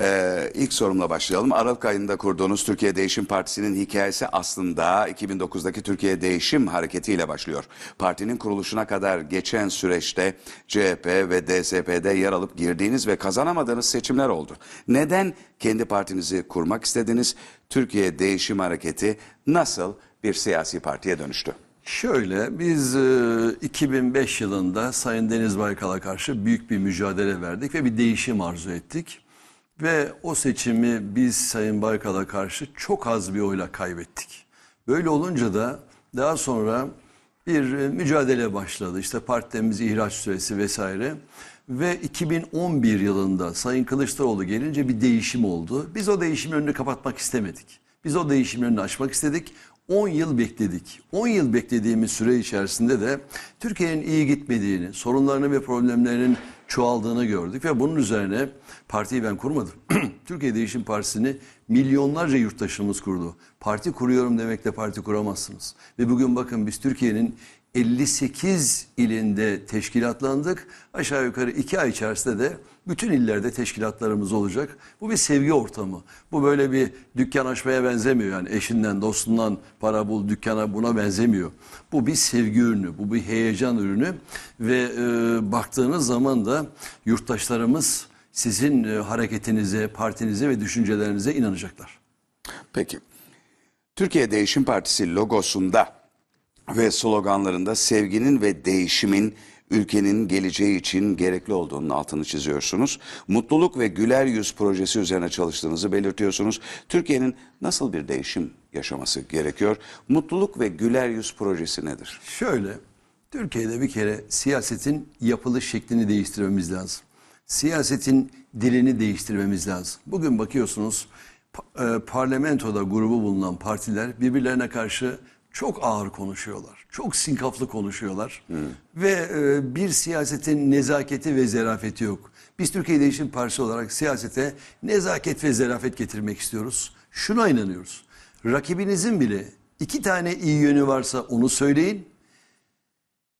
Ee, ilk sorumla başlayalım. Aralık ayında kurduğunuz Türkiye Değişim Partisi'nin hikayesi aslında 2009'daki Türkiye Değişim Hareketi ile başlıyor. Partinin kuruluşuna kadar geçen süreçte CHP ve DSP'de yer alıp girdiğiniz ve kazanamadığınız seçimler oldu. Neden kendi partinizi kurmak istediniz? Türkiye Değişim Hareketi nasıl bir siyasi partiye dönüştü? Şöyle biz e, 2005 yılında Sayın Deniz Baykal'a karşı büyük bir mücadele verdik ve bir değişim arzu ettik. Ve o seçimi biz Sayın Baykal'a karşı çok az bir oyla kaybettik. Böyle olunca da daha sonra bir e, mücadele başladı. İşte partimiz ihraç süresi vesaire. Ve 2011 yılında Sayın Kılıçdaroğlu gelince bir değişim oldu. Biz o değişimin önünü kapatmak istemedik. Biz o değişimin önünü açmak istedik. 10 yıl bekledik. 10 yıl beklediğimiz süre içerisinde de Türkiye'nin iyi gitmediğini, sorunlarını ve problemlerinin çoğaldığını gördük ve bunun üzerine partiyi ben kurmadım. Türkiye Değişim Partisi'ni milyonlarca yurttaşımız kurdu. Parti kuruyorum demekle parti kuramazsınız. Ve bugün bakın biz Türkiye'nin 58 ilinde teşkilatlandık. Aşağı yukarı 2 ay içerisinde de bütün illerde teşkilatlarımız olacak. Bu bir sevgi ortamı. Bu böyle bir dükkan açmaya benzemiyor. Yani eşinden, dostundan para bul, dükkana buna benzemiyor. Bu bir sevgi ürünü, bu bir heyecan ürünü. Ve e, baktığınız zaman da yurttaşlarımız sizin e, hareketinize, partinize ve düşüncelerinize inanacaklar. Peki. Türkiye Değişim Partisi logosunda ve sloganlarında sevginin ve değişimin ülkenin geleceği için gerekli olduğunun altını çiziyorsunuz. Mutluluk ve güler yüz projesi üzerine çalıştığınızı belirtiyorsunuz. Türkiye'nin nasıl bir değişim yaşaması gerekiyor? Mutluluk ve güler yüz projesi nedir? Şöyle, Türkiye'de bir kere siyasetin yapılış şeklini değiştirmemiz lazım. Siyasetin dilini değiştirmemiz lazım. Bugün bakıyorsunuz e, parlamentoda grubu bulunan partiler birbirlerine karşı çok ağır konuşuyorlar. Çok sinkaflı konuşuyorlar. Ve e, bir siyasetin nezaketi ve zerafeti yok. Biz Türkiye Değişim Partisi olarak siyasete nezaket ve zerafet getirmek istiyoruz. Şuna inanıyoruz. Rakibinizin bile iki tane iyi yönü varsa onu söyleyin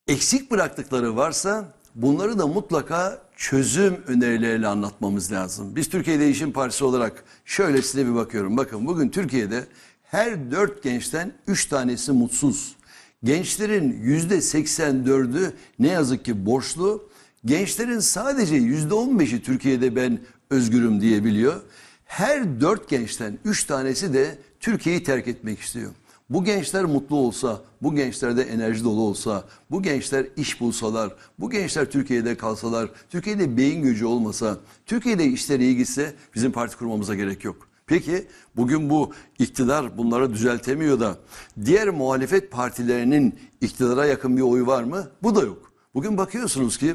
eksik bıraktıkları varsa bunları da mutlaka çözüm önerileriyle anlatmamız lazım. Biz Türkiye Değişim Partisi olarak şöylesine bir bakıyorum. Bakın bugün Türkiye'de her dört gençten üç tanesi mutsuz. Gençlerin yüzde 84'ü ne yazık ki borçlu. Gençlerin sadece yüzde 15'i Türkiye'de ben özgürüm diyebiliyor. Her dört gençten üç tanesi de Türkiye'yi terk etmek istiyor. Bu gençler mutlu olsa, bu gençler de enerji dolu olsa, bu gençler iş bulsalar, bu gençler Türkiye'de kalsalar, Türkiye'de beyin gücü olmasa, Türkiye'de işler iyi gitse bizim parti kurmamıza gerek yok. Peki bugün bu iktidar bunları düzeltemiyor da diğer muhalefet partilerinin iktidara yakın bir oyu var mı? Bu da yok. Bugün bakıyorsunuz ki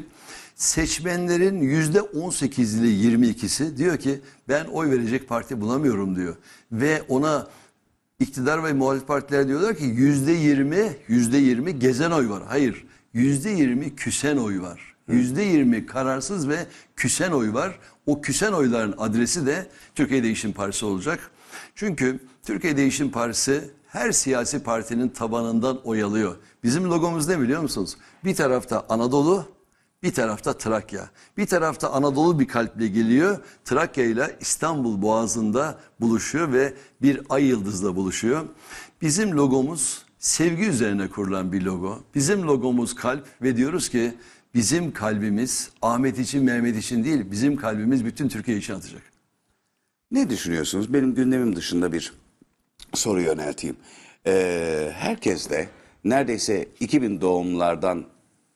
seçmenlerin yüzde 18'li 22'si diyor ki ben oy verecek parti bulamıyorum diyor. Ve ona iktidar ve muhalefet partiler diyorlar ki yüzde 20 yüzde 20 gezen oy var. Hayır yüzde 20 küsen oy var. Yüzde 20 kararsız ve küsen oy var. O küsen oyların adresi de Türkiye Değişim Partisi olacak. Çünkü Türkiye Değişim Partisi her siyasi partinin tabanından oy alıyor. Bizim logomuz ne biliyor musunuz? Bir tarafta Anadolu, bir tarafta Trakya. Bir tarafta Anadolu bir kalple geliyor. Trakya ile İstanbul Boğazı'nda buluşuyor ve bir ay yıldızla buluşuyor. Bizim logomuz sevgi üzerine kurulan bir logo. Bizim logomuz kalp ve diyoruz ki bizim kalbimiz Ahmet için Mehmet için değil bizim kalbimiz bütün Türkiye için atacak. Ne düşünüyorsunuz? Benim gündemim dışında bir soru yönelteyim. Ee, herkes de neredeyse 2000 doğumlardan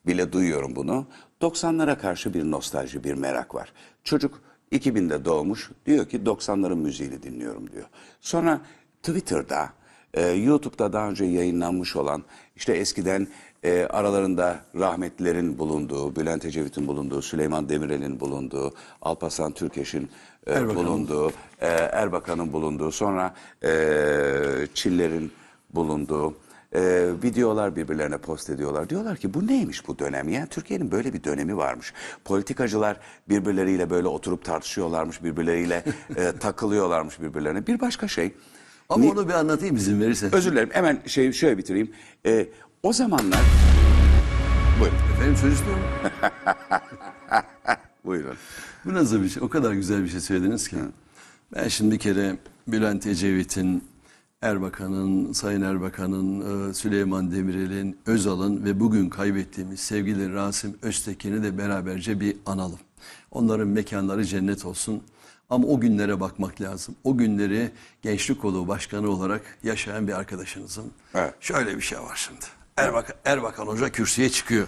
bile duyuyorum bunu. 90'lara karşı bir nostalji, bir merak var. Çocuk 2000'de doğmuş diyor ki 90'ların müziğini dinliyorum diyor. Sonra Twitter'da, e, YouTube'da daha önce yayınlanmış olan işte eskiden e, aralarında rahmetlilerin bulunduğu, Bülent Ecevit'in bulunduğu, Süleyman Demirel'in bulunduğu, Alparslan Türkeş'in e, Erbakan. bulunduğu, e, Erbakan'ın bulunduğu, sonra e, Çiller'in bulunduğu e, videolar birbirlerine post ediyorlar. Diyorlar ki bu neymiş bu dönem? Yani Türkiye'nin böyle bir dönemi varmış. Politikacılar birbirleriyle böyle oturup tartışıyorlarmış, birbirleriyle e, takılıyorlarmış birbirlerine. Bir başka şey, Ama onu bir anlatayım izin verirsen. özür dilerim hemen şey şöyle bitireyim. E, o zamanlar, buyurun, Efendim söz istiyorum. buyurun. Bu nasıl bir şey? O kadar güzel bir şey söylediniz ki. Ben şimdi bir kere Bülent Ecevit'in, Erbakan'ın, Sayın Erbakan'ın, e, Süleyman Demirel'in, Özal'ın ve bugün kaybettiğimiz sevgili Rasim Öztekin'i de beraberce bir analım. Onların mekanları cennet olsun. Ama o günlere bakmak lazım. O günleri Gençlik Kolu Başkanı olarak yaşayan bir arkadaşınızın. Evet. Şöyle bir şey var şimdi. Erbakan, Erbakan Hoca kürsüye çıkıyor.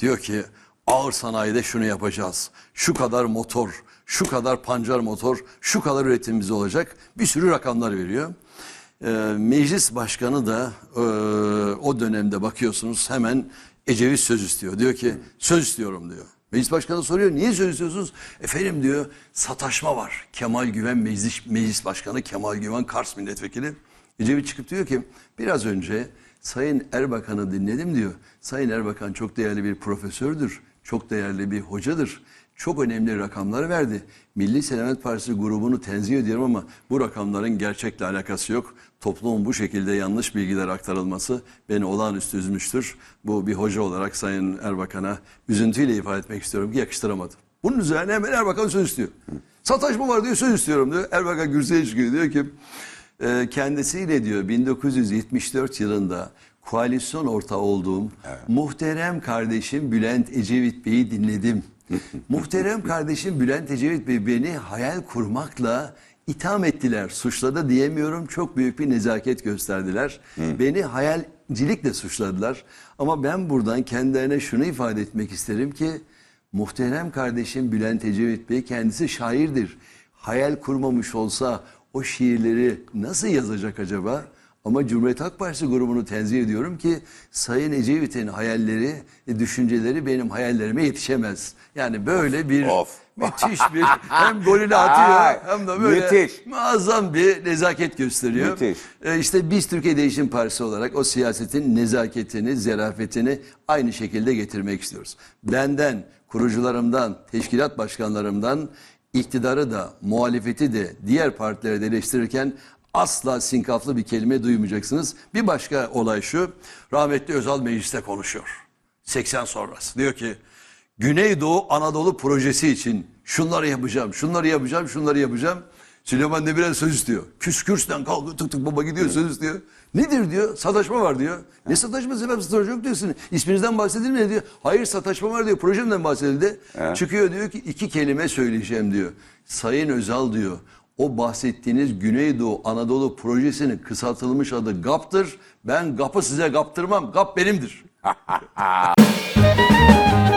Diyor ki ağır sanayide şunu yapacağız. Şu kadar motor, şu kadar pancar motor, şu kadar üretimimiz olacak. Bir sürü rakamlar veriyor. Ee, meclis başkanı da e, o dönemde bakıyorsunuz hemen Ecevit söz istiyor. Diyor ki söz istiyorum diyor. Meclis başkanı soruyor niye söz istiyorsunuz? Efendim diyor sataşma var. Kemal Güven meclis, meclis başkanı Kemal Güven Kars milletvekili. Ecevit çıkıp diyor ki biraz önce Sayın Erbakan'ı dinledim diyor. Sayın Erbakan çok değerli bir profesördür. Çok değerli bir hocadır. Çok önemli rakamlar verdi. Milli Selamet Partisi grubunu tenzih ediyorum ama bu rakamların gerçekle alakası yok. Toplumun bu şekilde yanlış bilgiler aktarılması beni olağanüstü üzmüştür. Bu bir hoca olarak Sayın Erbakan'a üzüntüyle ifade etmek istiyorum ki yakıştıramadım. Bunun üzerine hemen Erbakan söz istiyor. Sataşma var diyor söz istiyorum diyor. Erbakan kürsüye çıkıyor diyor ki e, kendisiyle diyor 1974 yılında koalisyon ortağı olduğum muhterem kardeşim Bülent Ecevit Bey'i dinledim. muhterem kardeşim Bülent Ecevit Bey beni hayal kurmakla itham ettiler. Suçladı diyemiyorum. Çok büyük bir nezaket gösterdiler. Beni hayalcilikle suçladılar. Ama ben buradan kendilerine şunu ifade etmek isterim ki muhterem kardeşim Bülent Ecevit Bey kendisi şairdir. Hayal kurmamış olsa o şiirleri nasıl yazacak acaba? Ama Cumhuriyet Halk Partisi grubunu tenzih ediyorum ki Sayın Ecevit'in hayalleri, düşünceleri benim hayallerime yetişemez. Yani böyle bir Of. müthiş bir hem golünü atıyor hem de böyle Müthiş. muazzam bir nezaket gösteriyor. Müthiş. E, işte biz Türkiye Değişim Partisi olarak o siyasetin nezaketini, zerafetini aynı şekilde getirmek istiyoruz. Benden, kurucularımdan, teşkilat başkanlarımdan iktidarı da, muhalefeti de diğer partileri de eleştirirken asla sinkaflı bir kelime duymayacaksınız. Bir başka olay şu, rahmetli Özal mecliste konuşuyor. 80 sonrası. Diyor ki Güneydoğu Anadolu projesi için şunları yapacağım, şunları yapacağım, şunları yapacağım. Süleyman Demirel söz istiyor. Küs kürsüden kalkıyor tık tık baba gidiyor söz istiyor. Nedir diyor? Sataşma var diyor. Ne sataşması efendim sataşma yok diyorsun. İsminizden bahsedilmiyor diyor. Hayır sataşma var diyor. Projemden bahsedildi. Çıkıyor diyor ki iki kelime söyleyeceğim diyor. Sayın Özal diyor. O bahsettiğiniz Güneydoğu Anadolu projesinin kısaltılmış adı GAP'tır. Ben GAP'ı size kaptırmam. GAP benimdir.